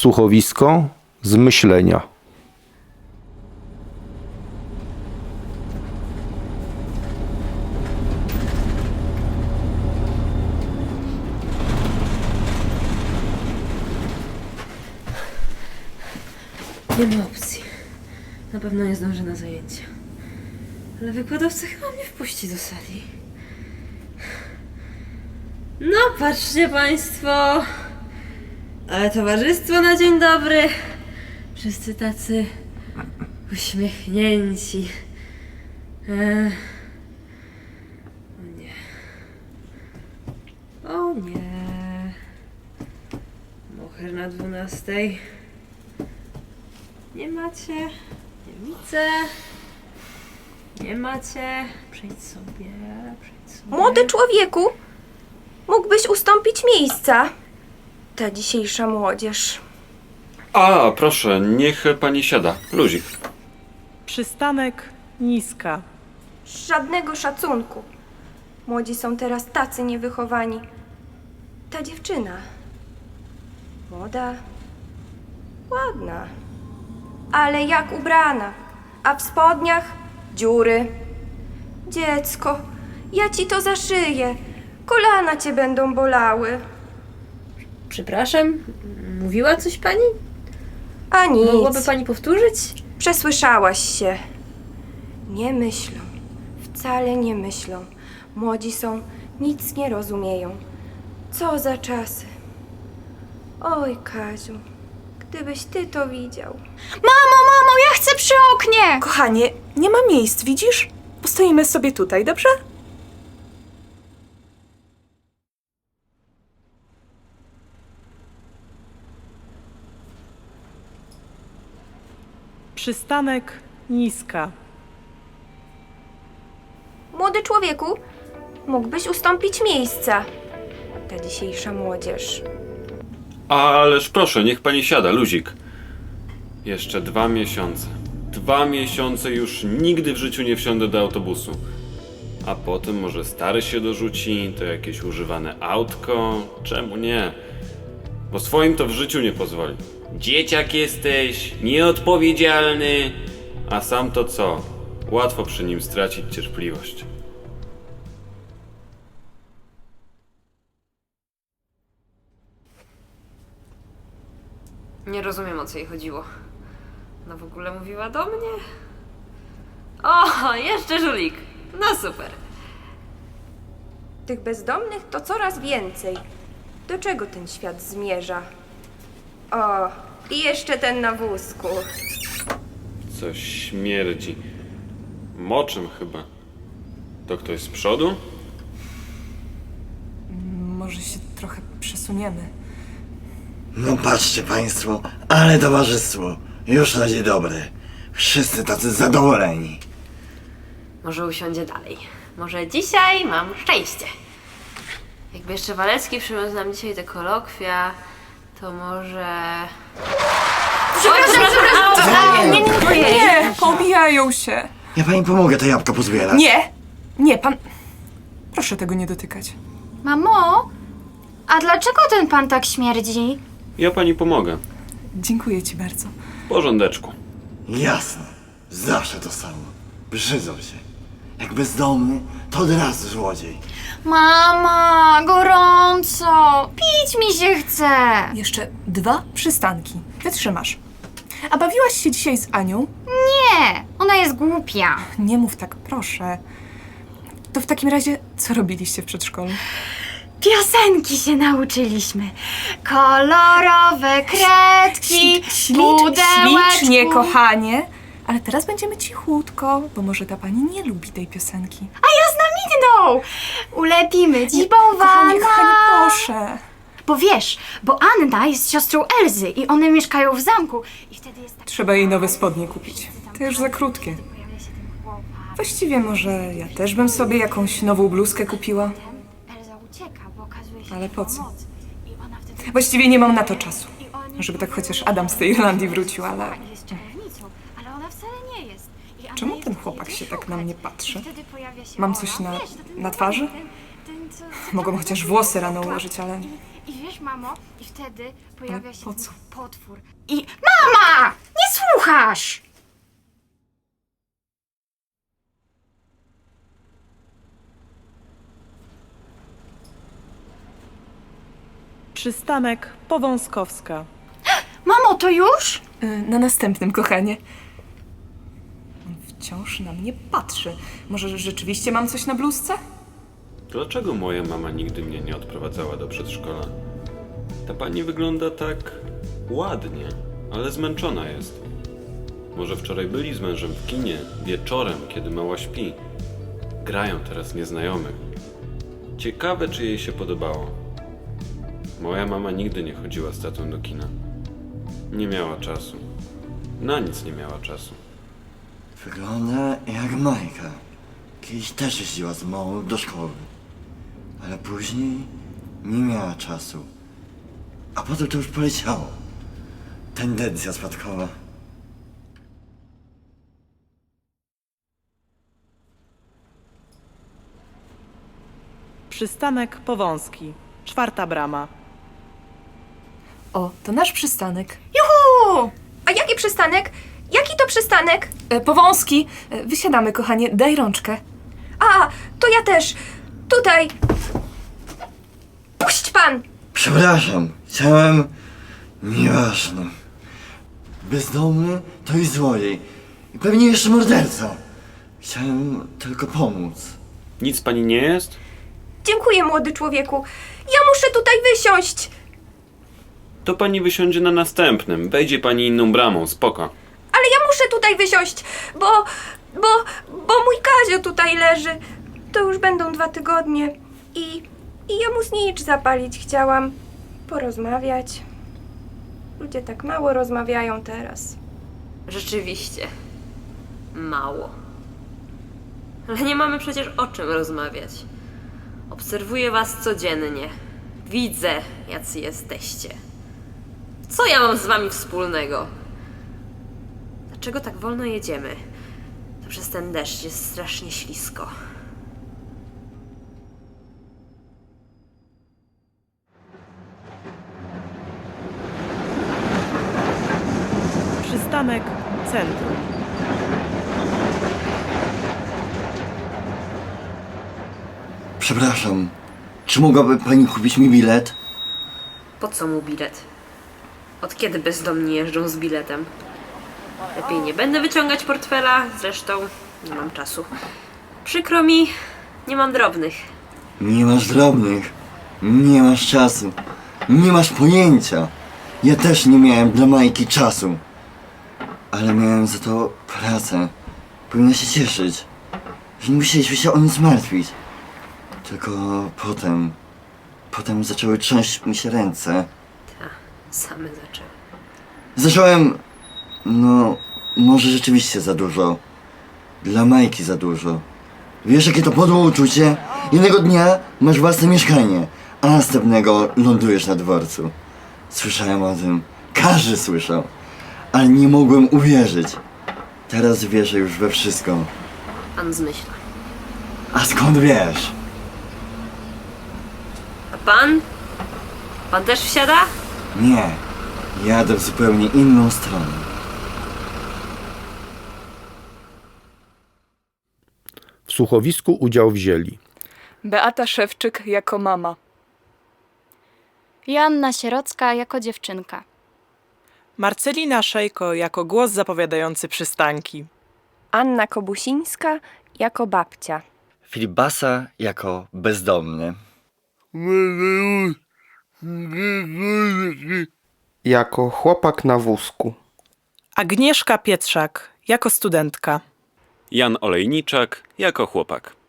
Słuchowisko z myślenia. Nie ma opcji. Na pewno nie zdążę na zajęcia. Ale wykładowca chyba mnie wpuści do sali. No, patrzcie Państwo. Ale towarzystwo na dzień dobry. Wszyscy tacy uśmiechnięci. Eee. O nie. O nie. Moher na dwunastej. Nie macie. Nie widzę. Nie macie. Przejdź sobie. Przejdź sobie. Młody człowieku, mógłbyś ustąpić miejsca. Ta dzisiejsza młodzież. A, proszę, niech pani siada. Luzik. Przystanek niska. Żadnego szacunku. Młodzi są teraz tacy niewychowani. Ta dziewczyna. Młoda. Ładna. Ale jak ubrana. A w spodniach dziury. Dziecko, ja ci to zaszyję. Kolana cię będą bolały. Przepraszam, mówiła coś pani? A nic. Mogłaby pani powtórzyć? Przesłyszałaś się. Nie myślą. Wcale nie myślą. Młodzi są, nic nie rozumieją. Co za czasy. Oj, Kaziu, gdybyś ty to widział. Mamo, mamo, ja chcę przy oknie! Kochanie, nie ma miejsc, widzisz? Postoimy sobie tutaj, dobrze? Przystanek niska. Młody człowieku, mógłbyś ustąpić miejsca. Ta dzisiejsza młodzież. Ależ proszę, niech pani siada, luzik. Jeszcze dwa miesiące. Dwa miesiące już nigdy w życiu nie wsiądę do autobusu. A potem może stary się dorzuci, to jakieś używane autko. Czemu nie? Bo swoim to w życiu nie pozwoli. Dzieciak jesteś, nieodpowiedzialny, a sam to co? Łatwo przy nim stracić cierpliwość. Nie rozumiem o co jej chodziło. No w ogóle mówiła do mnie? O, jeszcze żulik. No super. Tych bezdomnych to coraz więcej. Do czego ten świat zmierza? O, i jeszcze ten na wózku. Coś śmierdzi. Moczem chyba. To ktoś z przodu? Może się trochę przesuniemy. No patrzcie państwo, ale towarzystwo. Już na dzień dobry. Wszyscy tacy zadowoleni. Może usiądzie dalej. Może dzisiaj mam szczęście. Jakby jeszcze Walecki przyniósł nam dzisiaj te kolokwia, to może... Przepraszam, Nie, nie, nie, pobijają się. Ja pani pomogę te jabłka pozbierać. Nie, nie, pan... Proszę tego nie dotykać. Mamo, a dlaczego ten pan tak śmierdzi? Ja pani pomogę. Dziękuję ci bardzo. W porządeczku. Jasne. Zawsze to samo. Brzydzą się. Jak bezdomny, to od razu złodziej. Mama, gorąco! Pić mi się chce! Jeszcze dwa przystanki. Wytrzymasz. A bawiłaś się dzisiaj z Anią? Nie, ona jest głupia. Nie mów tak, proszę. To w takim razie, co robiliście w przedszkolu? Piosenki się nauczyliśmy. Kolorowe kredki, pudełeczku. ślicznie, kochanie. Ale teraz będziemy cichutko, bo może ta pani nie lubi tej piosenki. A inną! Ulepimy ci Kochanie, bałwana. kochanie, proszę. Bo wiesz, bo Anna jest siostrą Elzy i one mieszkają w zamku. I wtedy jest tak... Trzeba jej nowe spodnie kupić. To już za krótkie. Właściwie może ja też bym sobie jakąś nową bluzkę kupiła. Elza ucieka, bo okazuje się, Ale po co? Właściwie nie mam na to czasu. Żeby tak chociaż Adam z tej Irlandii wrócił, ale... Pani jest czarownicą, ale ona wcale nie jest. I Anna Chłopak się tak na mnie patrzy? Mam coś na- na twarzy? Mogą chociaż włosy rano ułożyć, ale I, wiesz, mamo, i wtedy pojawia się po co? potwór. I... Mama! Nie słuchasz! Przystanek Powązkowska. Mamo, to już? Y, Na następnym, kochanie. Wciąż na mnie patrzy. Może rzeczywiście mam coś na bluzce? Dlaczego moja mama nigdy mnie nie odprowadzała do przedszkola? Ta pani wygląda tak ładnie, ale zmęczona jest. Może wczoraj byli z mężem w kinie, wieczorem, kiedy mała śpi. Grają teraz nieznajomych. Ciekawe, czy jej się podobało. Moja mama nigdy nie chodziła z tatą do kina. Nie miała czasu. Na nic nie miała czasu. Wygląda jak Majka. Kiedyś też jeździła z małą do szkoły. Ale później nie miała czasu. A potem to już poleciało. Tendencja spadkowa. Przystanek Powązki. Czwarta brama. O, to nasz przystanek. Juhu! A jaki przystanek? Jaki to przystanek? E, powązki. E, wysiadamy, kochanie. Daj rączkę. A, to ja też. Tutaj. Puść pan! Przepraszam, chciałem... Nieważne. Bezdomny to i złodziej. I pewnie jeszcze morderca. Chciałem tylko pomóc. Nic pani nie jest? Dziękuję, młody człowieku. Ja muszę tutaj wysiąść. To pani wysiądzie na następnym. Wejdzie pani inną bramą, spoko. Tutaj wysiąść, bo, bo, bo mój Kazio tutaj leży. To już będą dwa tygodnie. I, i ja mu znicz zapalić chciałam. Porozmawiać. Ludzie tak mało rozmawiają teraz. Rzeczywiście. Mało. Ale nie mamy przecież o czym rozmawiać. Obserwuję was codziennie. Widzę, jacy jesteście. Co ja mam z wami wspólnego? Dlaczego tak wolno jedziemy? To przez ten deszcz jest strasznie ślisko. Przystanek Centrum. Przepraszam, czy mogłaby pani kupić mi bilet? Po co mu bilet? Od kiedy bezdomni jeżdżą z biletem? Lepiej nie będę wyciągać portfela, zresztą nie mam czasu. Przykro mi, nie mam drobnych. Nie masz drobnych, nie masz czasu, nie masz pojęcia. Ja też nie miałem dla Majki czasu. Ale miałem za to pracę. Powinna się cieszyć, że nie musieliśmy się o nic martwić. Tylko potem, potem zaczęły trząść mi się ręce. Ta, same zaczęły. Zacząłem, no, może rzeczywiście za dużo. Dla Majki za dużo. Wiesz, jakie to podłe uczucie? Jednego dnia masz własne mieszkanie, a następnego lądujesz na dworcu. Słyszałem o tym. Każdy słyszał. Ale nie mogłem uwierzyć. Teraz wierzę już we wszystko. Pan zmyśla. A skąd wiesz? A pan? Pan też wsiada? Nie. Jadę w zupełnie inną stronę. Słuchowisku udział wzięli Beata Szewczyk jako mama. Joanna Sierocka jako dziewczynka. Marcelina Szejko jako głos zapowiadający przystanki. Anna Kobusińska jako babcia. Filip Basa jako bezdomny. jako chłopak na wózku. Agnieszka Pietrzak jako studentka. Jan Olejniczak jako chłopak.